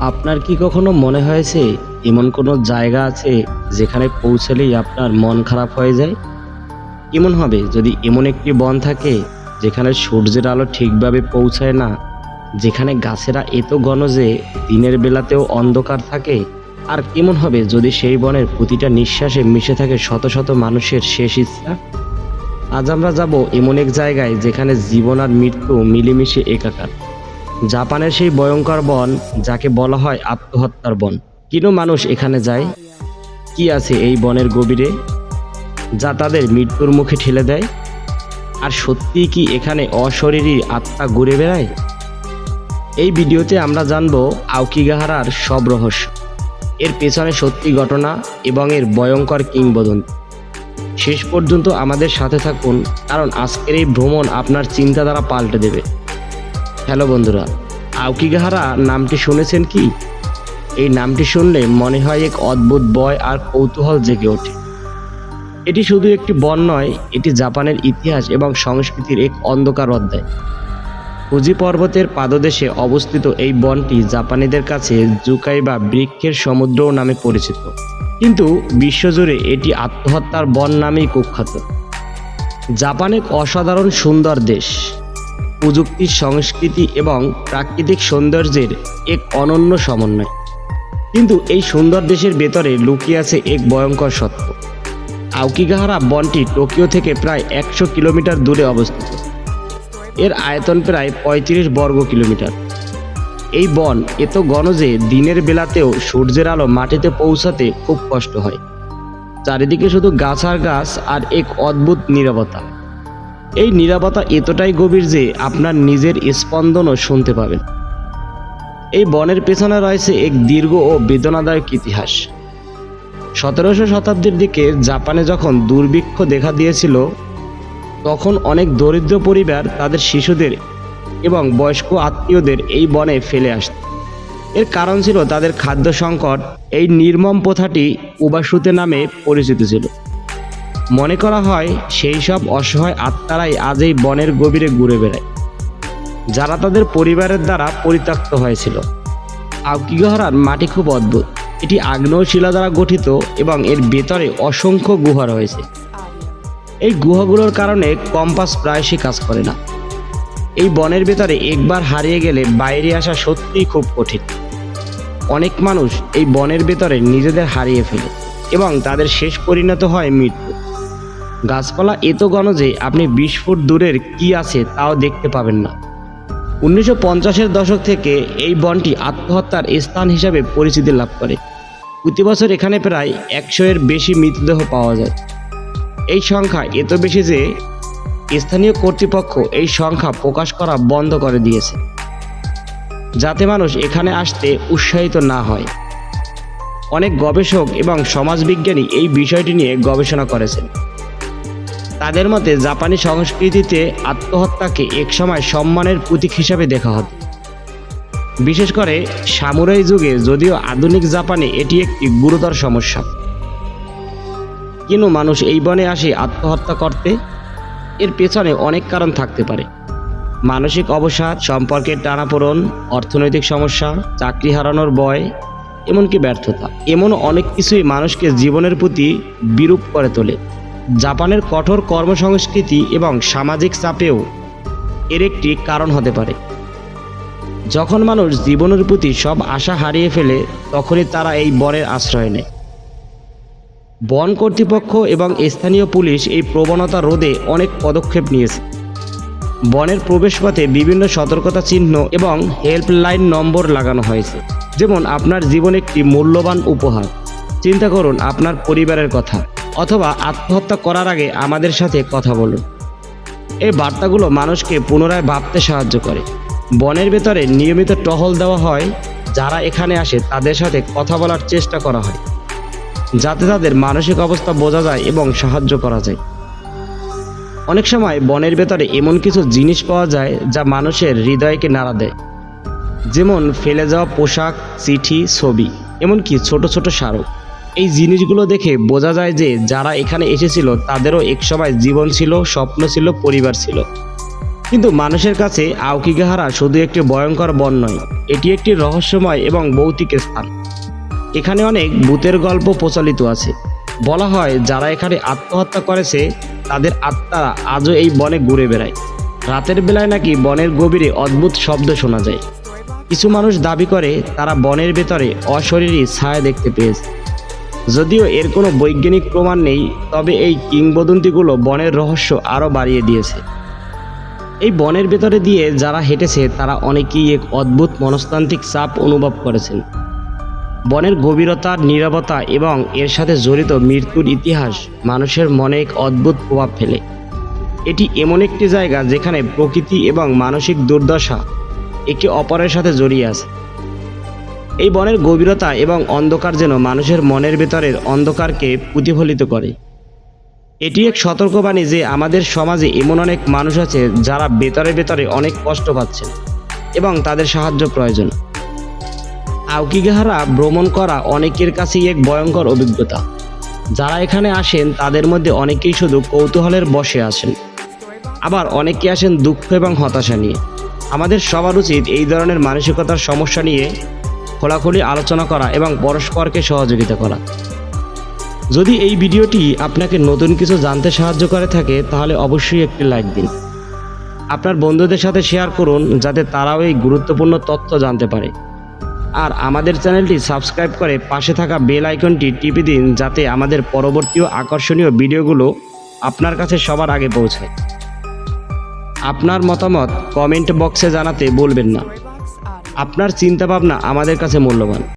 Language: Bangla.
আপনার কি কখনো মনে হয়েছে এমন কোনো জায়গা আছে যেখানে পৌঁছালেই আপনার মন খারাপ হয়ে যায়? কেমন হবে যদি এমন একটি বন থাকে যেখানে সূর্যের আলো ঠিকভাবে পৌঁছায় না, যেখানে গাছেরা এত ঘন যে দিনের বেলাতেও অন্ধকার থাকে? আর কেমন হবে যদি সেই বনের প্রতিটা নিঃশ্বাসে মিশে থাকে শত শত মানুষের শেষ ইচ্ছা? আজ আমরা যাব এমন এক জায়গায় যেখানে জীবন আর মৃত্যু মিলেমিশে একাকার। জাপানের সেই ভয়ঙ্কর বন যাকে বলা হয় আত্মহত্যার বন। কেন মানুষ এখানে যায়? কি আছে এই বনের গভীরে যা তাদের মৃত্যুর মুখে ঠেলে দেয়? আর সত্যিই কি এখানে অশরীরী আত্মা ঘুরে বেড়ায়? এই ভিডিওতে আমরা জানব আউকিগাহারার সব রহস্য। এর পেছনে সত্যি ঘটনা এবং এর ভয়ঙ্কর কিংবদন্তি। শেষ পর্যন্ত আমাদের সাথে থাকুন, কারণ আজকের এই ভ্রমণ আপনার চিন্তাধারা পাল্টে দেবে। হ্যালো বন্ধুরা আউকিগাহারা নামটি শুনেছেন কি? এই নামটি শুনলে মনে হয় এক অদ্ভুত বয় আর কৌতূহল জেগে ওঠে। এটি শুধু একটি বন নয়, এটি জাপানের ইতিহাস এবং সংস্কৃতির এক অন্ধকার অধ্যায়। ফুজি পর্বতের পাদদেশে অবস্থিত এই বনটি জাপানিদের কাছে জুকাই বা বৃক্ষের সমুদ্র নামে পরিচিত। কিন্তু বিশ্বজুড়ে এটি আত্মহত্যার বন নামেই কুখ্যাত। জাপান এক অসাধারণ সুন্দর দেশ। প্রযুক্তি সংস্কৃতি এবং প্রাকৃতিক সৌন্দর্যের এক অনন্য সমন্বয়। কিন্তু এই সুন্দর দেশের ভেতরে লুকিয়ে আছে এক ভয়ঙ্কর সত্য। আউকিগাহারা বনটি টোকিও থেকে প্রায় একশো কিলোমিটার দূরে অবস্থিত। এর আয়তন প্রায় পঁয়ত্রিশ বর্গ কিলোমিটার। এই বন এত ঘন যে দিনের বেলাতেও সূর্যের আলো মাটিতে পৌঁছাতে খুব কষ্ট হয়। চারিদিকে শুধু গাছ আর গাছ আর এক অদ্ভুত নীরবতা। এই নিরাপত্তা এতটাই গভীর যে আপনার নিজের স্পন্দনও শুনতে পাবেন। এই বনের পেছনে রয়েছে এক দীর্ঘ ও বেদনাদায়ক ইতিহাস। সতেরোশো শতাব্দীর দিকে জাপানে যখন দুর্ভিক্ষ দেখা দিয়েছিল, তখন অনেক দরিদ্র পরিবার তাদের শিশুদের এবং বয়স্ক আত্মীয়দের এই বনে ফেলে আসত। এর কারণ ছিল তাদের খাদ্য সংকট। এই নির্মম প্রথাটি উবাসুতে নামে পরিচিত ছিল। মনে করা হয় সেই সব অসহায় আত্মারাই আজ এই বনের গভীরে ঘুরে বেড়ায়, যারা তাদের পরিবারের দ্বারা পরিত্যক্ত হয়েছিল। আউকিগহরার মাটি খুব অদ্ভুত। এটি আগ্নেয় শিলা দ্বারা গঠিত এবং এর ভেতরে অসংখ্য গুহা রয়েছে। এই গুহাগুলোর কারণে কম্পাস প্রায়শই কাজ করে না। এই বনের ভেতরে একবার হারিয়ে গেলে বাইরে আসা সত্যিই খুব কঠিন। অনেক মানুষ এই বনের ভেতরে নিজেদের হারিয়ে ফেলে এবং তাদের শেষ পরিণত হয় মৃত্যু। গাছপালা এত ঘন যে আপনি বিশ ফুট দূরের কি আছে তাও দেখতে পাবেন না। উনিশশো পঞ্চাশের দশক থেকে এই বনটি আত্মহত্যার স্থান হিসাবে পরিচিতি লাভ করে। প্রতি বছর এখানে প্রায় একশো এর বেশি মৃতদেহ পাওয়া যায়। এই সংখ্যা এত বেশি যে স্থানীয় কর্তৃপক্ষ এই সংখ্যা প্রকাশ করা বন্ধ করে দিয়েছে। যাতে মানুষ এখানে আসতে উৎসাহিত না হয়। অনেক গবেষক এবং সমাজবিজ্ঞানী এই বিষয়টি নিয়ে গবেষণা করেছেন। তাদের মতে জাপানি সংস্কৃতিতে আত্মহত্যাকে একসময় সম্মানের প্রতীক হিসাবে দেখা হতো। বিশেষ করে সামুরাই যুগে যদিও আধুনিক জাপানে এটি একটি গুরুতর সমস্যা। কেন মানুষ এই বনে আসে আত্মহত্যা করতে? এর পেছনে অনেক কারণ থাকতে পারে। মানসিক অবসাদ, সম্পর্কের টানাপোড়ন, অর্থনৈতিক সমস্যা, চাকরি হারানোর ভয়, এমনকি ব্যর্থতা। এমন অনেক কিছুই মানুষকে জীবনের প্রতি বিরূপ করে তোলে। জাপানের কঠোর কর্মসংস্কৃতি এবং সামাজিক চাপেও এর একটি কারণ হতে পারে। যখন মানুষ জীবনের প্রতি সব আশা হারিয়ে ফেলে, তখনই তারা এই বনের আশ্রয় নেয়। বন কর্তৃপক্ষ এবং স্থানীয় পুলিশ এই প্রবণতা রোধে অনেক পদক্ষেপ নিয়েছে। বনের প্রবেশপথে বিভিন্ন সতর্কতা চিহ্ন এবং হেল্পলাইন নম্বর লাগানো হয়েছে। যেমন, আপনার জীবন একটি মূল্যবান উপহার। চিন্তা করুন, আপনার পরিবারের কথা। অথবা আত্মহত্যা করার আগে আমাদের সাথে কথা বলুন। এই বার্তাগুলো মানুষকে পুনরায় ভাবতে সাহায্য করে। বনের ভেতরে নিয়মিত টহল দেওয়া হয়, যারা এখানে আসে তাদের সাথে কথা বলার চেষ্টা করা হয়, যাতে তাদের মানসিক অবস্থা বোঝা যায় এবং সাহায্য করা যায়। অনেক সময় বনের ভেতরে এমন কিছু জিনিস পাওয়া যায় যা মানুষের হৃদয়কে নাড়া দেয়। যেমন ফেলে যাওয়া পোশাক, চিঠি, ছবি, এমনকি ছোট ছোট স্মারক। এই জিনিসগুলো দেখে বোঝা যায় যে যারা এখানে এসেছিল, তাদেরও একসময় জীবন ছিল, স্বপ্ন ছিল, পরিবার ছিল। কিন্তু মানুষের কাছে আউকিগাহারা শুধু একটি ভয়ঙ্কর বন নয়, এটি একটি রহস্যময় এবং ভৌতিক স্থান। এখানে অনেক ভূতের গল্প প্রচলিত আছে। বলা হয়, যারা এখানে আত্মহত্যা করেছে, তাদের আত্মারা আজও এই বনে ঘুরে বেড়ায়। রাতের বেলায় নাকি বনের গভীরে অদ্ভুত শব্দ শোনা যায়। কিছু মানুষ দাবি করে, তারা বনের ভেতরে অশরীরী ছায়া দেখতে পেয়েছে। যদিও এর কোনো বৈজ্ঞানিক প্রমাণ নেই, তবে এই কিংবদন্তিগুলো বনের রহস্য আরও বাড়িয়ে দিয়েছে। এই বনের ভেতরে দিয়ে যারা হেঁটেছে, তারা অনেকেই এক অদ্ভুত মনস্তান্ত্রিক চাপ অনুভব করেছেন। বনের গভীরতা নীরবতা এবং এর সাথে জড়িত মৃত্যুর ইতিহাস মানুষের মনে এক অদ্ভুত প্রভাব ফেলে। এটি এমন একটি জায়গা যেখানে প্রকৃতি এবং মানসিক দুর্দশা একে অপরের সাথে জড়িয়ে আছে। এই বনের গভীরতা এবং অন্ধকার যেন মানুষের মনের ভেতরের অন্ধকারকে প্রতিফলিত করে। এটি এক সতর্কবাণী যে আমাদের সমাজে এমন অনেক মানুষ আছে যারা ভেতরে ভেতরে অনেক কষ্ট পাচ্ছেন এবং তাদের সাহায্য প্রয়োজন। আউকিগাহারা ভ্রমণ করা অনেকের কাছেই এক ভয়ঙ্কর অভিজ্ঞতা। যারা এখানে আসেন, তাদের মধ্যে অনেকেই শুধু কৌতূহলের বসে আসেন। আবার অনেকে আসেন দুঃখ এবং হতাশা নিয়ে। আমাদের সবার উচিত এই ধরনের মানসিকতার সমস্যা নিয়ে খোলাখুলি আলোচনা করা এবং পরস্পরকে সহযোগিতা করা। যদি এই ভিডিওটি আপনাকে নতুন কিছু জানতে সাহায্য করে থাকে, তাহলে অবশ্যই একটি লাইক দিন। আপনার বন্ধুদের সাথে শেয়ার করুন, যাতে তারাও এই গুরুত্বপূর্ণ তথ্য জানতে পারে। আর আমাদের চ্যানেলটি সাবস্ক্রাইব করে পাশে থাকা বেল আইকনটি টিপে দিন, যাতে আমাদের পরবর্তী আকর্ষণীয় ভিডিওগুলো আপনার কাছে সবার আগে পৌঁছায়। আপনার মতামত কমেন্ট বক্সে জানাতে বলবেন না। আপনার চিন্তাভাবনা আমাদের কাছে মূল্যবান।